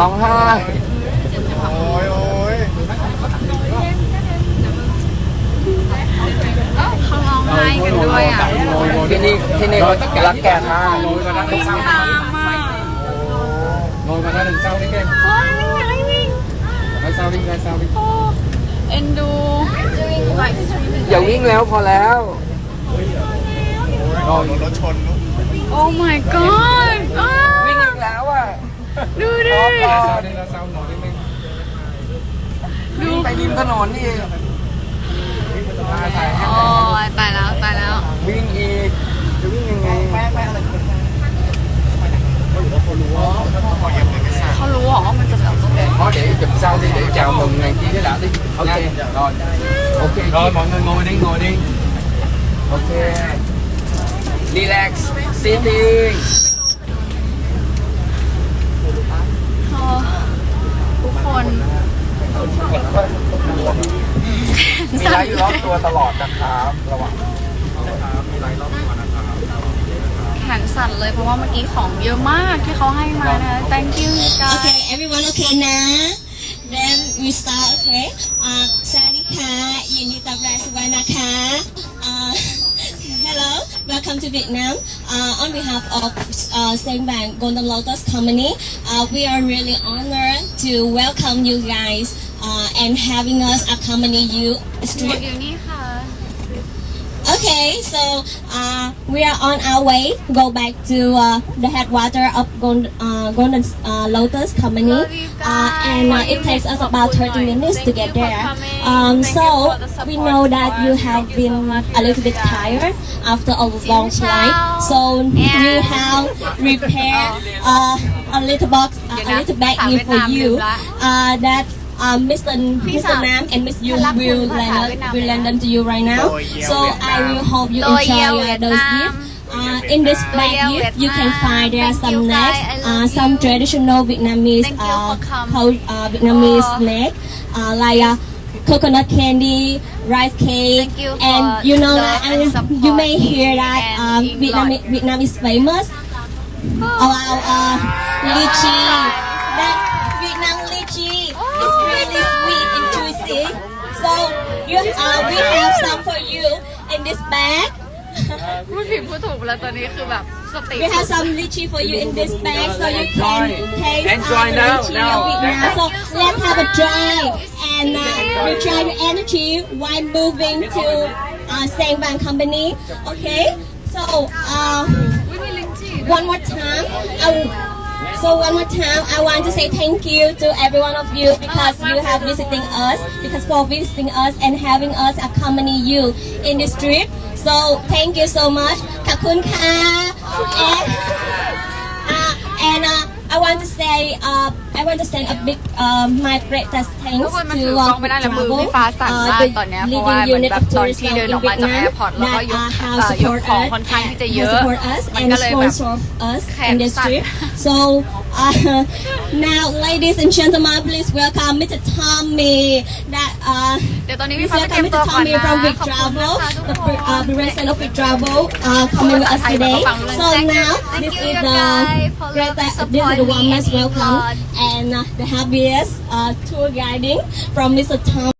ร้องไห้โอ้ยโอ้ยเขาร้องไห้กันด้วยอะที่นี่ที่นี่เขารักแกมากวิ่งตามอะงงมาแล้วหนึ่งเศร้านี่เก่งว้ายไม่งวิ่งให้เศร้าดิให้เศร้าดิโอ้เอ็นดูอย่าวิ่งแล้วพอแล้วนอนรถชนลูกโอ้ my god วิ่งอีกแล้วอะ ดูดิ เศร้าดิแล้วเศร้าหนอนนิดนึง วิ่งไปริมถนนนี่ ตาถ่ายให้ โอ้ยตายแล้วตายแล้ว วิ่งอีกจะวิ่งยังไง เขารู้เหรอว่ามันจะแบบ có để chụp sau đi để chào mừng này kia cái đã đi ok rồi ok rồi mọi người ngồi đi ngồi đi ok relax sitting โ ลท์อยู่รอบตัวตลอดนะครับ ระวังแขนสั่นเลยเพราะว่าเมื่อกี้ของเยอะมากที่เขาให้มานะ thank you you guys Okay, everyone okay now? Then we start, okay? Uh, Sarika, Yunita Braswanaka. Uh, hello, welcome to Vietnam. Uh, on behalf of uh, Seng Bang Golden Lotus Company, uh, we are really honored to welcome you guys uh, and having us accompany you หมด straight อยู่นี่ค่ะ Okay, so uh, we are on our way. To go back to uh, the headwater of Golden, uh, Golden uh, Lotus Company, uh, and uh, it takes us about 30 minutes to get there. Um, so you for the support we know that you have Thank you so been a little bit tired after a long flight. So we have prepared uh, a little box, uh, a little bag here for you uh, that. Uh, Mr. Mr. Nam and Miss Yu will cũng lend, will này lend them to you right now. So I will hope you enjoy yêu uh, those gifts. Uh, in this Tôi bag gift, you can find there are some you, snacks, uh, some traditional Vietnamese Thank uh, for uh, Vietnamese Oh. snack, uh, like uh, coconut candy, rice cake, you and you know love that and uh, you may hear that and um, in Vietnam. Vietnam is famous about uh, lychee. That Vietnam lychee is really sweet and juicy. So you, uh, we have some for you in this bag. พูดผิดพูดถูกแล้วตอนนี้คือแบบสติ We have some lychee for you in this bag, so you can taste Enjoy uh, the now, lychee now. of Vietnam. So let's have a try and uh, recharge your energy while moving to uh, Sang Bang Company. Okay, so uh, ไม่มีลิ้นจี่ one more time. I will, so one more time, I want to say thank you to every one of you because you have visiting us, because for visiting us and having us accompany you in this trip. So thank you so much. Kakun ka. And, uh, and uh, I want to say, uh, I want to send a big, uh, my greatest ทุก thanks คนมัน to ถือกล้ uh, องไม่ได้แล้วมือ Travel, พี่ฟ้าสั่น uh, มาก the ตอนเนี้ยเพราะว่า leading เหมือน unit แบบ of ตอนที่ tourism เดิน in ออกมาจากแอ Vietnam ร์พอร์ตแล้วก็ that ยก uh, เอ่ have อยก support ของ us ค่อนข้างที่จะเย has อะ support us มัน and ก็เลยแบบ sponsor us แขน in this สั่น trip. So uh, now, ladies and gentlemen, please welcome Mr. Tommy. That uh, เดี๋ยวตอนนี้พี่ please ฟ้าไปเตรีย welcome มตัว Mr. ก่อน Tommy นะ from ข Big อบคุณ Travel, นะคะทุ the กคน uh, the resident of Big Travel, uh, coming with us today. So now, Thank this you, is you the guys, for great, love and this is support the me warmest and welcome England. and uh, the happiest uh, tour from Mr. Tom.